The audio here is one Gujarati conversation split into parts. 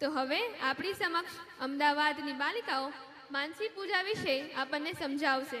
તો હવે આપણી સમક્ષ અમદાવાદની બાલિકાઓ માનસી પૂજા વિશે આપણને સમજાવશે.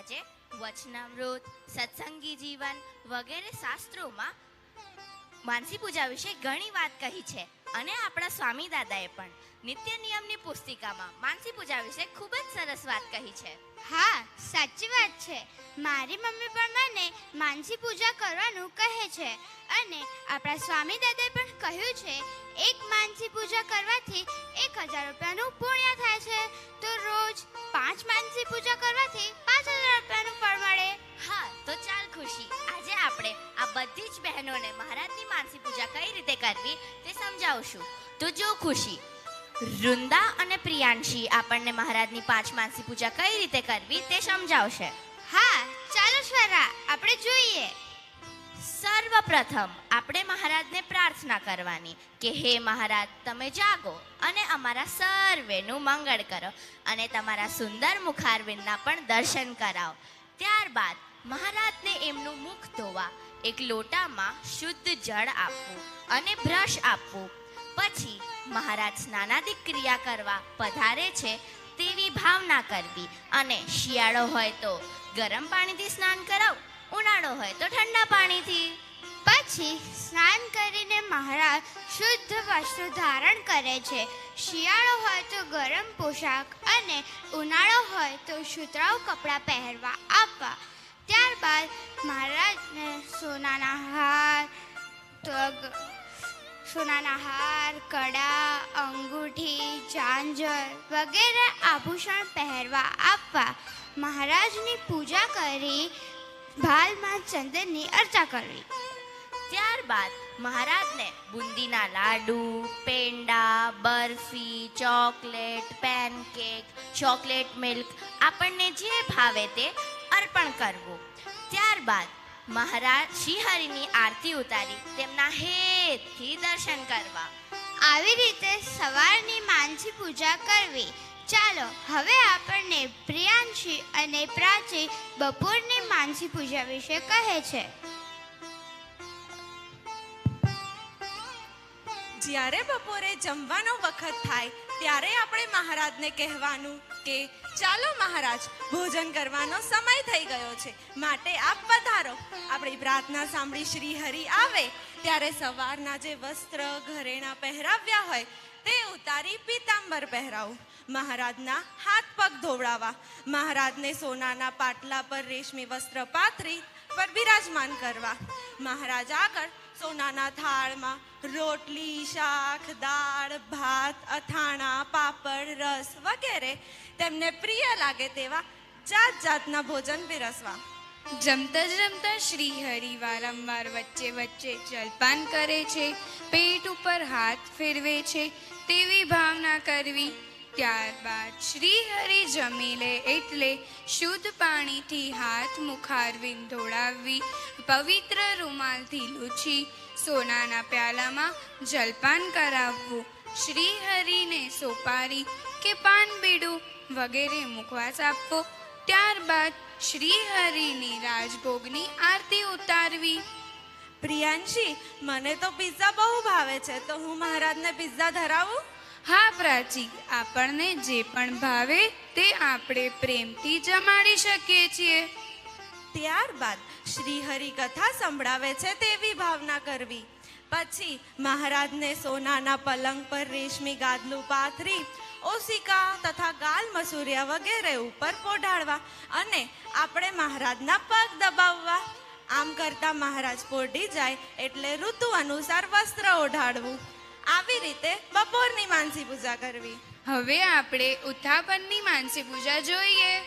મહારાજે વચનામૃત, સત્સંગી જીવન વગેરે શાસ્ત્રોમાં માનસી પૂજા વિશે ઘણી વાત કહી છે. અને આપણા સ્વામી દાદાએ પણ નિત્ય નિયમની પુસ્તિકામાં માનસી પૂજા વિશે ખૂબ જ સરસ વાત કહી છે. હા, સાચી વાત છે. મારી મમ્મી પણ મને માનસી પૂજા કરવાનું કહે છે. અને આપણા સ્વામી દાદાએ પણ કહ્યું છે, એક માનસી પૂજા કરવાથી એક હજાર રૂપિયાનું પુણ્ય થાય છે. તો રોજ પાંચ માનસી પૂજા કરવાથી પાંચ હજાર રૂપિયાનું ફળ મળે. હા, તો ચાલ ખુશી. આજે આપણે આ બધી જ બહેનોને મહારાજની માનસી પૂજા કઈ રીતે કરવી તે સમજાવશું. તો જો ખુશી, વૃંદા અને પ્રિયાંશી આપણને મહારાજની પાંચ માનસી પૂજા કઈ રીતે કરવી તે સમજાવશે. હા, ચાલો સ્વરા, આપણે જોઈએ. સર્વપ્રથમ આપણે મહારાજને પ્રાર્થના કરવાની કે હે મહારાજ, તમે જાગો અને અમારા સર્વેનું મંગળ કરો અને તમારા સુંદર મુખારવિંદના પણ દર્શન કરાવો. ત્યારબાદ મહારાજને એમનું મુખ ધોવા, એક લોટામાં શુદ્ધ જળ આપવું અને બ્રશ આપવું. પછી મહારાજ સ્નાનાદિક ક્રિયા કરવા પધારે છે તેવી ભાવના કરવી અને શિયાળો હોય તો ગરમ પાણીથી સ્નાન કરાવ, ઉનાળો હોય તો ઠંડા પાણીથી. પછી સ્નાન કરીને મહારાજ શુદ્ધ વસ્ત્ર ધારણ કરે છે. શિયાળો હોય તો ગરમ પોશાક અને ઉનાળો હોય તો સુતરાઉ કપડાં પહેરવા આપવા. ત્યારબાદ મહારાજને સોનાના હાર, તગ, સોનાના હાર, કડા, અંગૂઠી, ચાંજર વગેરે આભૂષણ પહેરવા આપવા. મહારાજની પૂજા કરી ભાલમાં ચંદનની અર્ચા કરવી ત્યારબાદ મહારાજને બુંદીના laddu peda barfi chocolate pancake chocolate milk આપણને જે ભાવે તે અર્પણ કરવું. ત્યારબાદ મહારાજ શ્રીહરિની આરતી ઉતારી તેમના હેતથી દર્શન કરવા. આવી રીતે સવારની માનસી પૂજા કરવી ચાલો, હવે આપણને પ્રિયાંશી અને પ્રાચી બપોરની માનસી પૂજા વિશે કહે છે. જ્યારે બપોરે જમવાનો વખત થાય, ત્યારે આપણે મહારાજને કહેવાનું કે, ચાલો મહારાજ, ભોજન કરવાનો સમય થઈ ગયો છે. માટે આપ પધારો આપણી પ્રાર્થના સાંભળી શ્રી હરિ આવે. ત્યારે સવારના જે વસ્ત્ર ઘરેણા પહેરાવ્યા હોય, તે ઉતારી પીતાંબર પહેરાવું. મહારાજના હાથ પગ ધોવડાવવા મહારાજને સોનાના પાટલા પર રેશમી વસ્ત્ર પાથરી પર બિરાજમાન કરવા. મહારાજ આગળ સોનાના થાળમાં રોટલી, શાક, દાળ, ભાત, અથાણા, પાપડ, રસ વગેરે તેમને પ્રિય લાગે તેવા જાત જાતના ભોજન પીરસવા. જમતા જમતા શ્રી હરિ વારંવાર વચ્ચે વચ્ચે જલપાન કરે છે. પેટ ઉપર હાથ ફેરવે છે. તેવી ભાવના કરવી ત્યારબાદ શ્રી હરિ જમી લે એટલે શુદ્ધ પાણીથી હાથ મુખારવીને ધોળાવવી પવિત્ર રૂમાલથી લૂછી, સોનાના પ્યાલામાં જલપાન કરાવવું શ્રી હરિને સોપારી કે પાન બીડું વગેરે મુખવાસ આપવો. ત્યારબાદ શ્રી હરિની રાજભોગની આરતી ઉતારવી. પ્રિયાંશી, મને તો પિઝા બહુ ભાવે છે, તો હું મહારાજને પિઝા ધરાવું? હા, પ્રાચી, આપણને જે પણ ભાવે તે આપણે પ્રેમથી જમાડી શકીએ છીએ. ત્યારબાદ શ્રી હરિ કથા સંભળાવે છે તેવી ભાવના કરવી. પછી મહારાજને સોનાના પલંગ પર રેશમી ગાદલું પાથરી ઓસિકા તથા ગાલ મસૂરિયા વગેરે ઉપર પોઢાડવા અને આપણે મહારાજના પગ દબાવવા. આમ કરતા મહારાજ પોઢી જાય એટલે ઋતુ અનુસાર વસ્ત્ર ઓઢાડવું. આવી રીતે બપોરની માનસી પૂજા કરવી. હવે આપણે ઉત્થાપનની માનસી પૂજા જોઈએ.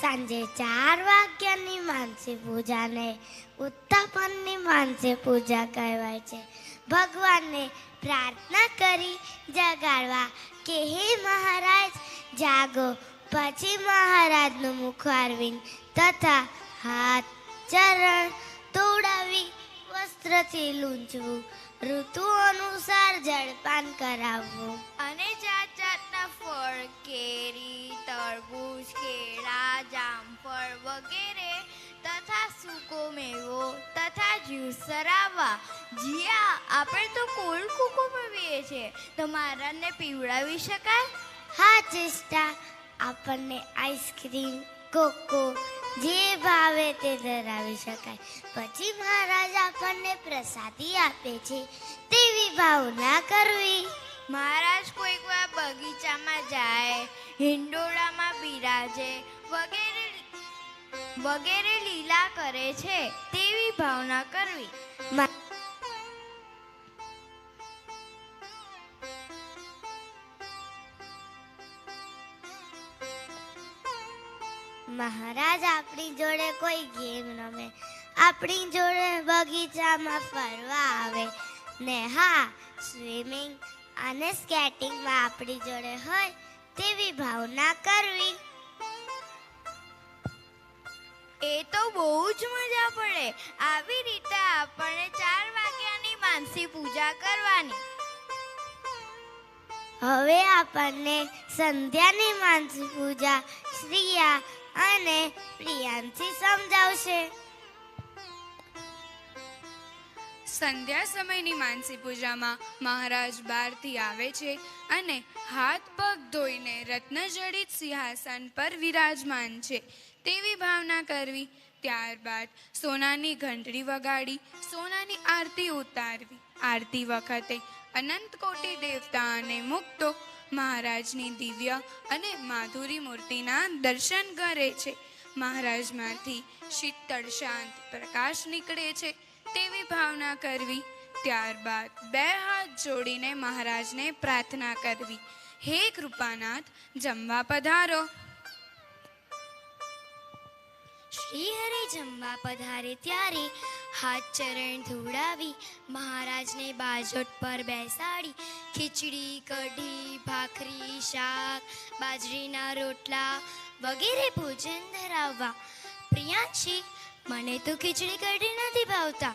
સાંજે ચાર વાગ્યાની માનસી પૂજાને ઉત્થાપનની માનસી પૂજા કહેવાય છે. ભગવાનને પ્રાર્થના કરી જગાડવા કે હે મહારાજ જાગો. પછી મહારાજનું મુખારવિંદ તથા હાથ ચરણ તોડાવી વસ્ત્રથી લૂંચવું ઋતુ અનુસાર જળપાન કરાવવું. અને જાત જાતના ફળ કેરી તરબૂચ કેળા જામફળ વગેરે તથા સૂકો મેવો તથા જ્યુસ સરાવવા. જીયા આપણે તો કોલ કોકો પણ પીએ તો મારાને પીવડાવી શકાય? હા ચેષ્ટા. આપણને આઈસ્ક્રીમ કોકો જે ભાવે તે ધરાવી શકાય. પછી મહારાજ આપણને પ્રસાદી આપે છે. તેવી ભાવના કરવી. મહારાજ કોઈક વાર બગીચામાં જાય હિંડોળામાં બિરાજે વગેરે વગેરે લીલા કરે છે તેવી ભાવના કરવી. મહારાજ આપણી જોડે કોઈ ગેમ રમે. આપણી જોડે બગીચામાં ફરવા આવે. ને હા સ્વિમિંગ અને સ્કેટિંગમાં આપણી જોડે હોય તેવી ભાવના કરવી. એ તો બહુ જ મજા પડે. આવી રીતે આપણે ચાર વાગ્યાની માનસી પૂજા કરવાની. હવે આપણને સંધ્યાની માનસી પૂજા શ્રીયા અને પ્રિયાંશી સમજાવશે. સંધ્યા સમયની માનસી પૂજામાં મહારાજ બહારથી આવે છે અને હાથ પગ ધોઈને રત્નજડિત સિંહાસન પર વિરાજમાન છે. તેવી ભાવના કરવી, ત્યારબાદ સોનાની ઘંટડી વગાડી, સોનાની આરતી ઉતારવી. આરતી વખતે અનંત કોટી દેવતા અને મુક્તો મહારાજની દિવ્ય અને માધુરી મૂર્તિના દર્શન કરે છે. મહારાજમાંથી શીતળ શાંત પ્રકાશ નીકળે છે. તેવી ભાવના કરવી. ત્યારબાદ બે હાથ જોડીને મહારાજને પ્રાર્થના કરવી. હે કૃપાનાથ, જમવા પધારો. શ્રી હરે જમવા પધારે ત્યારે હાથ ચરણ ધોડાવી મહારાજને બાજોટ પર બેસાડી, ખીચડી, કઢી, ભાખરી, શાક, બાજરીના રોટલા વગેરે ભોજન ધરાવવા. પ્રિયાંશી મને તો ખીચડી કઢી નથી ભાવતા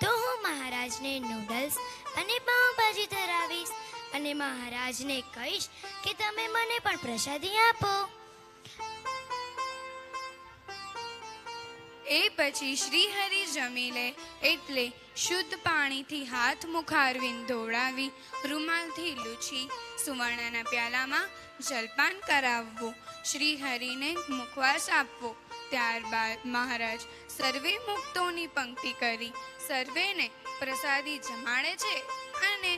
તો હું મહારાજને નૂડલ્સ અને પાઉંભાજી ધરાવીશ અને મહારાજને કહીશ કે તમે મને પણ પ્રસાદી આપો. એ પછી શ્રીહરિ જમી લે એટલે શુદ્ધ પાણીથી હાથ મુખારવીને ધોળાવી, રૂમાલથી લૂછી, સુવર્ણના પ્યાલામાં જલપાન કરાવવું, શ્રીહરિને મુખવાસ આપવો. ત્યારબાદ મહારાજ સર્વે મુક્તોની પંક્તિ કરી, સર્વેને પ્રસાદી જમાડે છે અને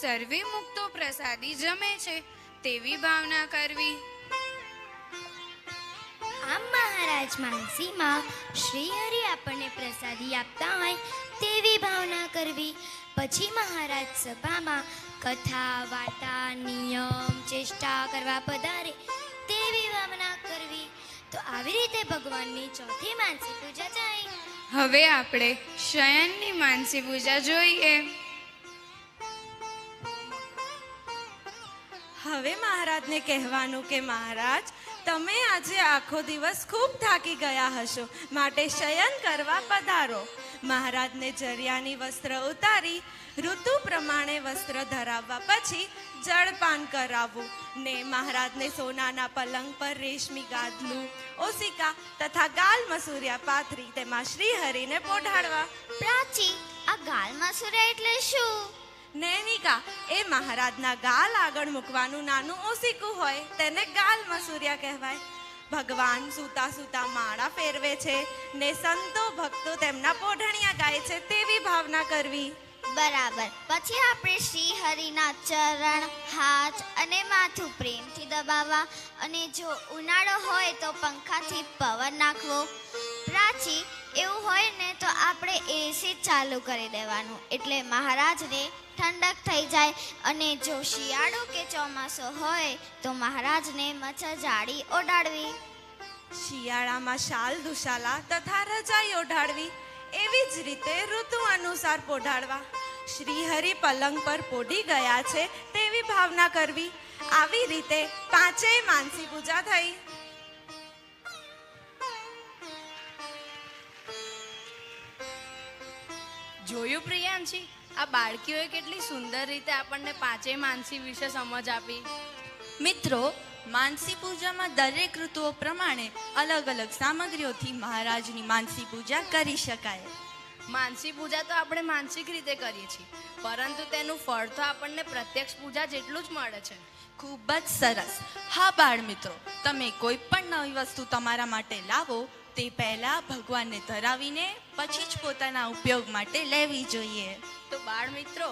સર્વે મુક્તો પ્રસાદી જમે છે તેવી ભાવના કરવી. આમ મહારાજ માનસીમાં શ્રી હરિ આપણને પ્રસાદી આપતા હોય તેવી ભાવના કરવી. પછી મહારાજ સભામાં કથા વાર્તા નિયમ ચેષ્ટા કરવા પધારે તેવી ભાવના કરવી. તો આવી રીતે ભગવાનની ચોથી માનસી પૂજા જાય હવે આપણે શયનની માનસી પૂજા જોઈએ. હવે મહારાજને કહેવાનું કે મહારાજ તમે આજે આખો દિવસ ખૂબ થાકી ગયા હશો. માટે શયન કરવા પધારો. મહારાજને જરિયાની વસ્ત્ર ઉતારી, ઋતુ પ્રમાણે વસ્ત્ર ધરાવવા પછી જળપાન કરાવવું ને મહારાજને સોનાના પલંગ પર રેશમી ગાદલું ઓસિકા તથા ગાલ મસૂરિયા પાથરી તેમાં શ્રીહરિને પોઢાડવા. પ્રાચી, આ ગાલ મસૂરિયા એટલે શું? નૈનિકા, એ મહારાજના ગાલ આગળ મૂકવાનું નાનું ઓસિકું હોય, તેને ગાલ મસૂરિયા કહેવાય. ભગવાન સૂતા સૂતા માળા ફેરવે છે ને સંતો ભક્તો તેમના પોઢણિયા ગાય છે તેવી ભાવના કરવી. બરાબર. પછી આપણે શ્રી હરિના ચરણ, હાથ અને માથું પ્રેમથી દબાવવા અને જો ઉનાળો હોય તો પંખાથી પવન નાખવો. પ્રાચી એવું હોય ને તો આપણે એસી ચાલુ કરી દેવાનું. એટલે મહારાજને ઠંડક થઈ જાય અને જો શિયાળો કે ચોમાસો હોય તો મહારાજને મચ્છર જાળી ઓઢાડવી. શિયાળામાં શાલ દુશાલા તથા રજાઈ ઓઢાડવી. એવી જ રીતે ઋતુ અનુસાર પોઢાડવા. શ્રીહરિ પલંગ પર પોઢી ગયા છે તેવી ભાવના કરવી. આવી રીતે પાંચેય માનસી પૂજા થઈ. જોયું પ્રિયાંશી? આ બાળકીઓએ કેટલી સુંદર રીતે આપણને પાંચેય માનસી વિશે સમજ આપી. મિત્રો માનસી પૂજામાં દરેક ઋતુઓ પ્રમાણે અલગ અલગ સામગ્રીઓથી મહારાજની માનસી પૂજા કરી શકાય. માનસી પૂજા તો આપણે માનસિક રીતે કરીએ છીએ પરંતુ તેનું ફળ તો આપણને પ્રત્યક્ષ પૂજા જેટલું જ મળે છે. ખૂબ જ સરસ. હા બાળ મિત્રો તમે કોઈ પણ નવી વસ્તુ તમારા માટે લાવો તે પહેલા ભગવાનને ધરાવીને પછી જ પોતાના ઉપયોગ માટે લેવી જોઈએ. તો બાળ મિત્રો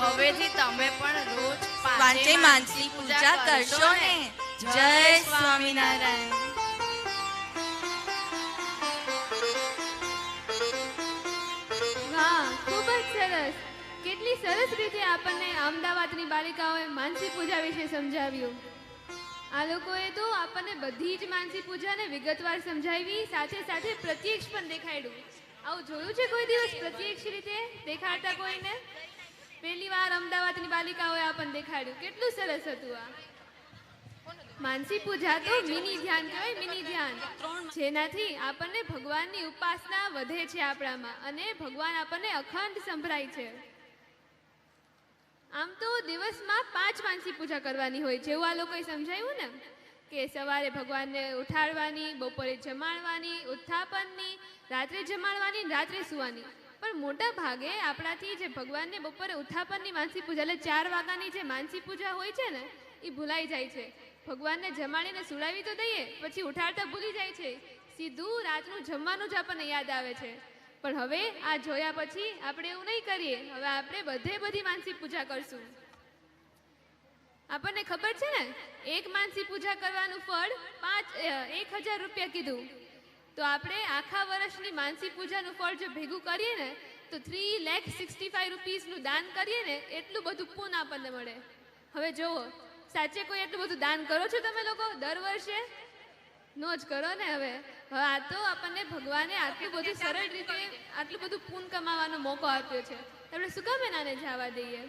હવેથી તમે પણ રોજ પાંચે માનસી પૂજા કરશો ને? જય સ્વામિનારાયણ. ખૂબ જ સરસ. કેટલી સરસ રીતે આપણને અમદાવાદની બાલિકાઓએ માનસી પૂજા વિશે સમજાવ્યું. આ લોકોએ તો આપણને બધી જ માનસી પૂજાને વિગતવાર સમજાવી, સાથે સાથે પ્રત્યક્ષ પણ દેખાડ્યું. આવું જોયું છે કોઈ દિવસ પ્રત્યક્ષ રીતે? દેખાડતા કોઈને? પહેલી વાર અમદાવાદની બાલિકાઓએ આપણને દેખાડ્યું. કેટલું સરસ હતું આ. માનસી પૂજા તો મિની ધ્યાન કહેવાય, મિની ધ્યાન. જેનાથી આપણને ભગવાનની ઉપાસના વધે છે આપણામાં અને ભગવાન આપણને અખંડ સંભળાય છે. આમ તો દિવસમાં પાંચ માનસી પૂજા કરવાની હોય એવું આ લોકોએ સમજાયું ને? કે સવારે ભગવાનને ઉઠાડવાની, બપોરે જમાડવાની, ઉત્થાપનની, રાત્રે જમાડવાની, રાત્રે સુવાની. પણ મોટા ભાગે આપણાથી જે ભગવાનને બપોરે ઉત્થાપનની માનસી પૂજા, એટલે ચાર વાગ્યાની જે માનસી પૂજા હોય છે ને એ ભૂલાઈ જાય છે. ભગવાનને જમાડીને સુડાવી તો દઈએ, પછી ઉઠાડતા ભૂલી જાય છે. સીધું રાતનું જમવાનું જ આપણને યાદ આવે છે. પણ હવે આ જોયા પછી આપણે એવું નહીં કરીએ. હવે આપણે બધે બધી માનસી પૂજા કરશું. આપણને ખબર છે ને? એક માનસી પૂજા કરવાનું ફળ પાંચ એક હજાર રૂપિયા કીધું. તો આપણે આખા વર્ષની માનસી પૂજાનું ફળ જો ભેગું કરીએ ને, તો થ્રી લેખ સિક્સટી ફાઈવ રૂપીઝનું દાન કરીએ ને, એટલું બધું પૂન આપણને મળે. હવે જુઓ, સાચે કોઈ એટલું બધું દાન કરો છો તમે લોકો? દર વર્ષે નો જ કરો ને હવે. હવે આ તો આપણને ભગવાને આટલું બધું સરળ રીતે આટલું બધું પૂન કમાવાનો મોકો આપ્યો છે. આપણે શું કામ એનાને જવા દઈએ?